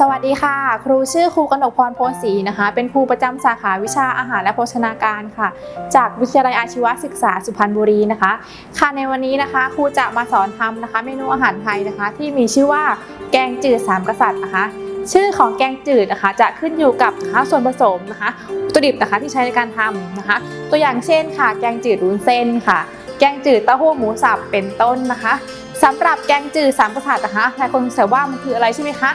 สวัสดีค่ะ ครูชื่อครูกนกพรโพสีนะคะ เป็นครูประจำสาขาวิชาอาหารและโภชนาการค่ะ จากวิทยาลัยอาชีวศึกษาสุพรรณบุรีนะคะ ค่ะในวันนี้นะคะ ครูจะมาสอนทำนะคะ เมนูอาหารไทยนะคะ ที่มีชื่อว่าแกงจืดสามกษัตริย์นะคะ ชื่อของแกงจืดนะคะ จะขึ้นอยู่กับนะคะส่วนผสมนะคะวัตถุดิบนะคะที่ใช้ในการทำนะคะ ตัวอย่างเช่นค่ะ แกงจืดวุ้นเส้นค่ะ แกงจืดเต้าหู้หมูสับเป็นต้นนะคะสำหรับแกงจืดสามกษัตริย์นะคะหลายคนสงสัยว่ามันคืออะไรใช่ไหมคะ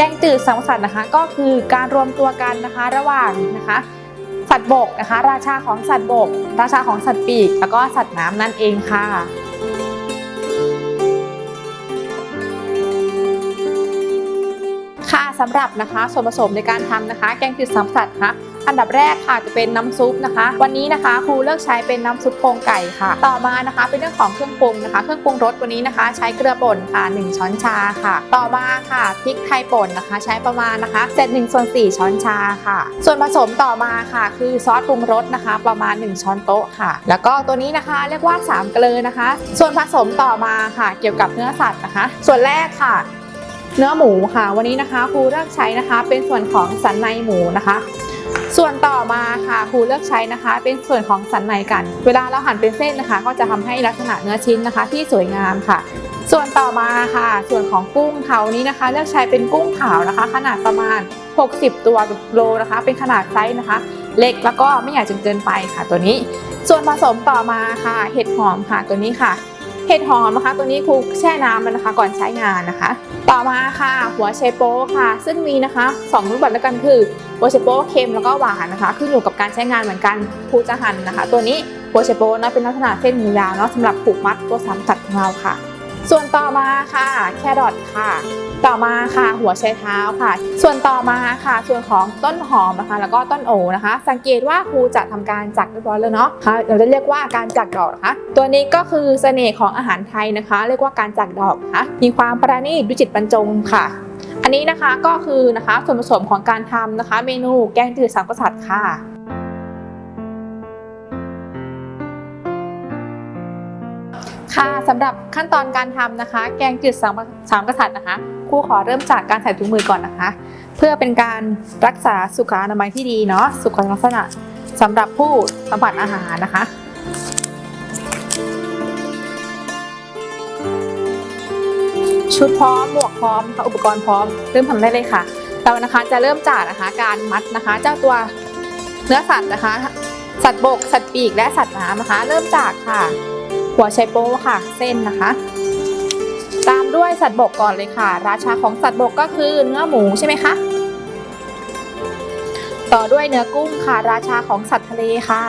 แกงจืดสัมสัตริย์นะคะ ก็คือการรวมตัวกันนะคะระหว่างนะคะสัตว์บกนะคะ ราชาของสัตว์บก ราชาของสัตว์ปีก แล้วก็สัตว์น้ำนั่นเองค่ะค่ะสำหรับนะคะส่วนผสมในการทำนะคะ แกงจืดสามสัตว์นะคะ อันดับแรกค่ะจะเป็นน้ำซุปนะคะ วันนี้นะคะครูเลือกใช้เป็นน้ำซุปโครงไก่ค่ะ ต่อมานะคะ เป็นเรื่องของเครื่องปรุงนะคะ เครื่องปรุงรสวันนี้นะคะ ใช้เกลือป่นค่ะ 1 ช้อนชาค่ะ ต่อมาค่ะพริกไทยป่นนะคะ ใช้ประมาณนะคะเศษหนึ่งส่วนสี่ช้อนชาค่ะ ส่วนผสมต่อมาค่ะ คือซอสปรุงรสนะคะ ประมาณ 1 ช้อนโต๊ะค่ะ แล้วก็ตัวนี้นะคะเรียกว่าสามเกลือนะคะ ส่วนผสมต่อมาค่ะ เกี่ยวกับเนื้อสัตว์นะคะ ส่วนแรกค่ะเนื้อหมูค่ะ วันนี้นะคะครูเลือกใช้นะคะ เป็นส่วนของสันในหมูนะคะ ส่วนต่อมาค่ะครูเลือกใช้นะคะ เป็นส่วนของสันในกัน เวลาเราหั่นเป็นเส้นนะคะ ก็จะทำให้ลักษณะเนื้อชิ้นนะคะ ที่สวยงามค่ะ ส่วนต่อมาค่ะ ส่วนของกุ้งเผานี้นะคะ เลือกใช้เป็นกุ้งเผานะคะ ขนาดประมาณ 60 ตัวโลนะคะ เป็นขนาดไซส์นะคะ เล็กแล้วก็ไม่ใหญ่จนเกินไปค่ะตัวนี้ ส่วนผสมต่อมาค่ะ เห็ดหอมค่ะตัวนี้ค่ะ เห็ดหอมนะคะ ตัวนี้ครูแช่น้ำมันนะคะก่อนใช้งานนะคะ ต่อมาค่ะ หัวไชโป๊ค่ะ ซึ่งมีนะคะสองรูปแบบแล้วกันคือหัวไชโป๊เค็มแล้วก็หวานนะคะขึ้นอยู่กับการใช้งานเหมือนกันครูจะหั่นนะคะ ตัวนี้หัวไชโป๊นะเป็นลักษณะเส้นยาวเนาะสำหรับผูกมัดตัวสามสัตว์ของเราค่ะ ส่วนต่อมาค่ะ แครอทค่ะ ต่อมาค่ะ หัวไชเท้าค่ะ ส่วนต่อมาค่ะ ส่วนของต้นหอมนะคะ แล้วก็ต้นโอนะคะ สังเกตว่าครูจะทำการจักเรียบร้อยแล้วเนาะค่ะเราจะเรียกว่าการจักดอกนะคะตัวนี้ก็คือเสน่ห์ของอาหารไทยนะคะ เรียกว่าการจักดอกนะคะมีความประณีตดุจิตบรรจงค่ะอันนี้นะคะก็คือนะคะส่วนผสมของการทำนะคะ เมนูแกงจืดสามกษัตริย์ค่ะ ค่ะสำหรับขั้นตอนการทำนะคะ แกงจืดสามสามกษัตริย์นะคะครูขอเริ่มจากการใส่ถุงมือก่อนนะคะ เพื่อเป็นการรักษาสุขอนามัยที่ดีเนาะสุขลักษณะสำหรับผู้สัมผัสอาหารนะคะชุดพร้อมหมวกพร้อมค่ะอุปกรณ์พร้อม เริ่มทำได้เลยค่ะ เรานะคะจะเริ่มจากนะคะการมัดนะคะ เจ้าตัวเนื้อสัตว์นะคะ สัตว์บก สัตว์ปีกและสัตว์น้ำนะคะ เริ่มจากค่ะ หัวไชโป๊ค่ะ เส้นนะคะ ตามด้วยสัตว์บกก่อนเลยค่ะ ราชาของสัตว์บกก็คือเนื้อหมูใช่ไหมคะต่อด้วยเนื้อกุ้งค่ะ ราชาของสัตว์ทะเลค่ะ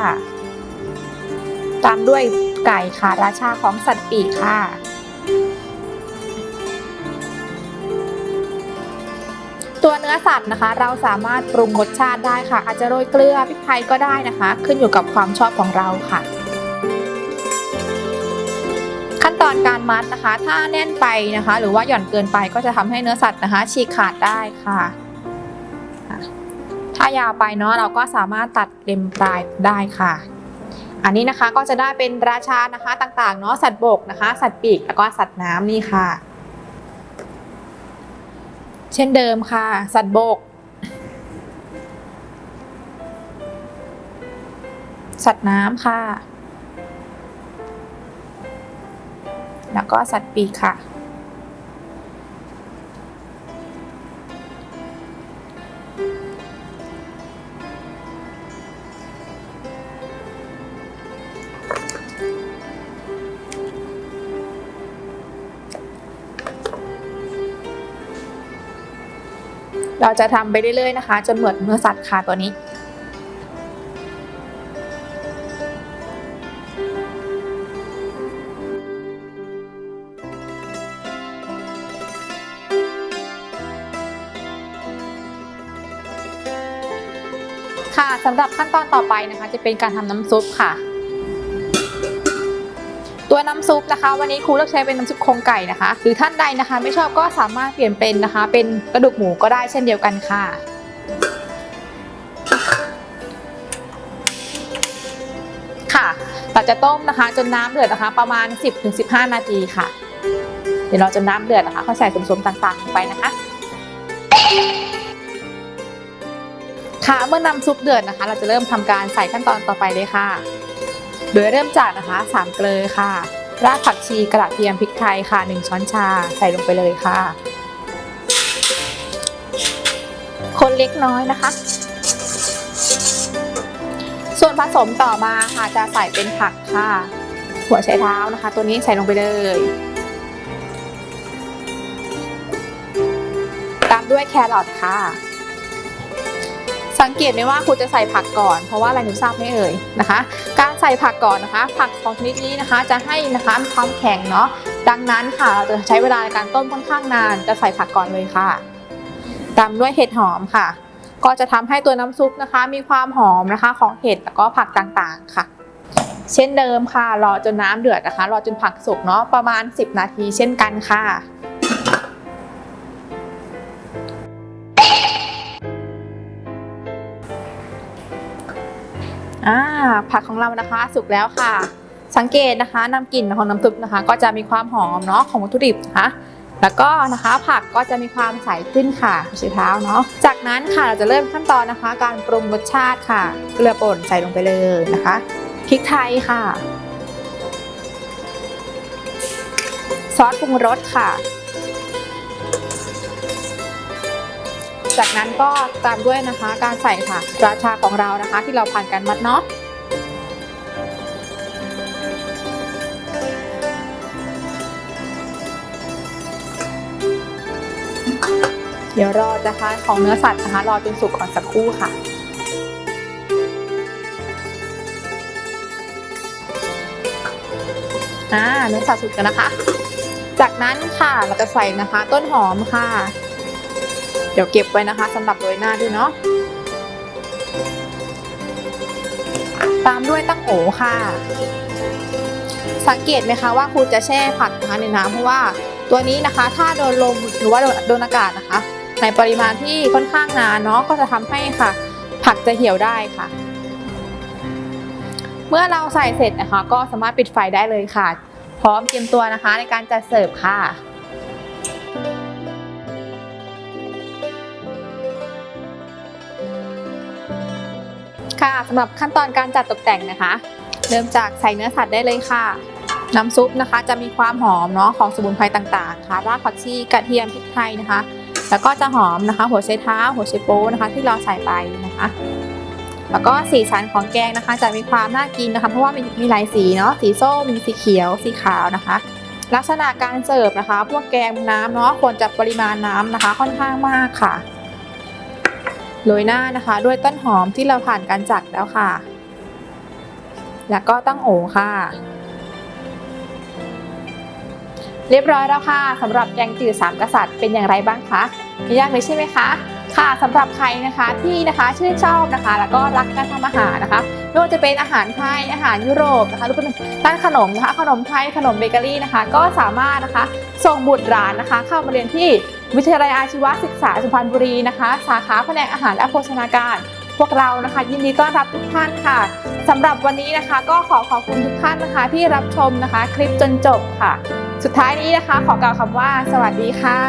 ตามด้วยไก่ค่ะ ราชาของสัตว์ปีกค่ะ ตัวเนื้อสัตว์นะคะ เราสามารถปรุงรสชาติได้ค่ะ อาจจะโรยเกลือพริกไทยก็ได้นะคะ ขึ้นอยู่กับความชอบของเราค่ะ อนการมัดนะคะ ถ้าแน่นไปนะคะ หรือว่าหย่อนเกินไปก็จะทำให้เนื้อสัตว์นะคะ ฉีกขาดได้ค่ะ ถ้ายาวไปเนาะเราก็สามารถตัดเล็มปลายได้ค่ะ อันนี้นะคะก็จะได้เป็นราชานะคะต่างๆเนาะสัตว์บกนะคะ สัตว์ปีกแล้วก็สัตว์น้ำนี่ค่ะ เช่นเดิมค่ะ สัตว์บก สัตว์น้ำค่ะ แล้วก็สัตว์ปีกค่ะ เราจะทำไปเรื่อยๆนะคะ จนเหมือนเนื้อสัตว์ค่ะตัวนี้ ค่ะสำหรับขั้นตอนต่อไปนะคะ จะเป็นการทำน้ำซุปค่ะ ตัวน้ำซุปนะคะ วันนี้ครูเลือกใช้เป็นน้ำซุปโครงไก่นะคะ หรือท่านใดนะคะ ไม่ชอบก็สามารถเปลี่ยนเป็นนะคะ เป็นกระดูกหมูก็ได้เช่นเดียวกันค่ะค่ะเราจะต้มนะคะ จนน้ำเดือดนะคะ ประมาณ 10-15 นาทีค่ะ เดี๋ยวเราจนน้ำเดือดนะคะค่อยใส่ส่วนผสมต่างๆลงไปนะคะ ค่ะเมื่อนำซุปเดือดนะคะ เราจะเริ่มทำการใส่ขั้นตอนต่อไปเลยค่ะ โดยเริ่มจากนะคะสามเกลือค่ะ รากผักชีกระเทียมพริกไทยค่ะ 1 ช้อนชาใส่ลงไปเลยค่ะ คนเล็กน้อยนะคะ ส่วนผสมต่อมาค่ะจะใส่เป็นผักค่ะ หัวไชเท้านะคะ ตัวนี้ใส่ลงไปเลยตามด้วยแครอทค่ะ สังเกตไหมว่าครูจะใส่ผักก่อน เพราะว่าอะไรหนูทราบไม่เอ่ยนะคะ การใส่ผักก่อนนะคะ ผักของชนิดนี้นะคะจะให้นะคะมีความแข็งเนาะดังนั้นค่ะเราจะใช้เวลาในการต้มค่อนข้างนาน จะใส่ผักก่อนเลยค่ะตามด้วยเห็ดหอมค่ะ ก็จะทำให้ตัวน้ำซุปนะคะ มีความหอมนะคะของเห็ดแล้วก็ผักต่างๆค่ะ เช่นเดิมค่ะรอจนน้ำเดือดนะคะรอจนผักสุกเนาะประมาณ 10 นาทีเช่นกันค่ะ ผักของเรานะคะสุกแล้วค่ะ สังเกตนะคะนำกลิ่นของน้ำซุปนะคะ ก็จะมีความหอมเนาะของวัตถุดิบนะคะแล้วก็นะคะผักก็จะมีความใสขึ้นค่ะสีเท้าเนาะจากนั้นค่ะเราจะเริ่มขั้นตอนนะคะ การปรุงรสชาติค่ะเกลือป่นใส่ลงไปเลยนะคะพริกไทยค่ะ ซอสปรุงรสค่ะ จากนั้นก็ตามด้วยนะคะ การใส่ค่ะราชาของเรานะคะ ที่เราผ่านการมัดเนาะ ดี๋ยวรอนะคะของเนื้อสัตว์นะคะรอจนสุกก่อนสักครู่ค่ะ อ่าเนื้อสัตว์สุกกันนะคะ จากนั้นค่ะเราจะใส่นะคะต้นหอมค่ะ เดี๋ยวเก็บไว้นะคะสำหรับโรยหน้าด้วยเนาะตามด้วยตั้งโอค่ะ สังเกตไหมคะว่าครูจะแช่ผักนะคะในน้ำเพราะว่าตัวนี้นะคะ ถ้าโดนลมหรือว่าโดนโดนอากาศนะคะ ในปริมาณที่ค่อนข้างนานเนาะก็จะทำให้ค่ะ ผักจะเหี่ยวได้ค่ะ เมื่อเราใส่เสร็จนะคะ ก็สามารถปิดไฟได้เลยค่ะ พร้อมเตรียมตัวนะคะในการจัดเสิร์ฟค่ะค่ะสำหรับขั้นตอนการจัดตกแต่งนะคะ เริ่มจากใส่เนื้อสัตว์ได้เลยค่ะ น้ำซุปนะคะจะมีความหอมเนาะของสมุนไพรต่างๆ ค่ะ รากผักชีกระเทียมพริกไทยนะคะ แล้วก็จะหอมนะคะ หัวไชเท้า หัวไชโป๊นะคะ ที่เราใส่ไปนะคะ แล้วก็สีสันของแกงนะคะ จะมีความน่ากินนะคะเพราะว่ามีมีหลายสีเนาะสีส้มมีสีเขียวสีขาวนะคะ ลักษณะการเสิร์ฟนะคะ พวกแกงน้ำเนาะควรจะปริมาณน้ำนะคะ ค่อนข้างมากค่ะโรยหน้านะคะ ด้วยต้นหอมที่เราผ่านการจัดแล้วค่ะ แล้วก็ตั้งโอค่ะ เรียบร้อยแล้วค่ะสำหรับแกงจืดสามกษัตริย์เป็นอย่างไรบ้างคะไม่ยากเลยใช่ไหมคะค่ะสำหรับใครนะคะที่นะคะชื่นชอบนะคะ แล้วก็รักการทำอาหารนะคะไม่ว่าจะเป็นอาหารไทยอาหารยุโรปนะคะหรือเป็นด้านขนมนะคะขนมไทยขนมเบเกอรี่นะคะ ก็สามารถนะคะส่งบุตรหลานนะคะ เข้ามาเรียนที่วิทยาลัยอาชีวศึกษาสุพรรณบุรีนะคะ สาขาแผนกอาหารและโภชนาการ พวกเรานะคะ ยินดีต้อนรับทุกท่านค่ะสำหรับวันนี้นะคะ ก็ขอขอบคุณทุกท่านนะคะ ที่รับชมนะคะ คลิปจนจบค่ะ สุดท้ายนี้นะคะ ขอกล่าวคำว่า สวัสดีค่ะ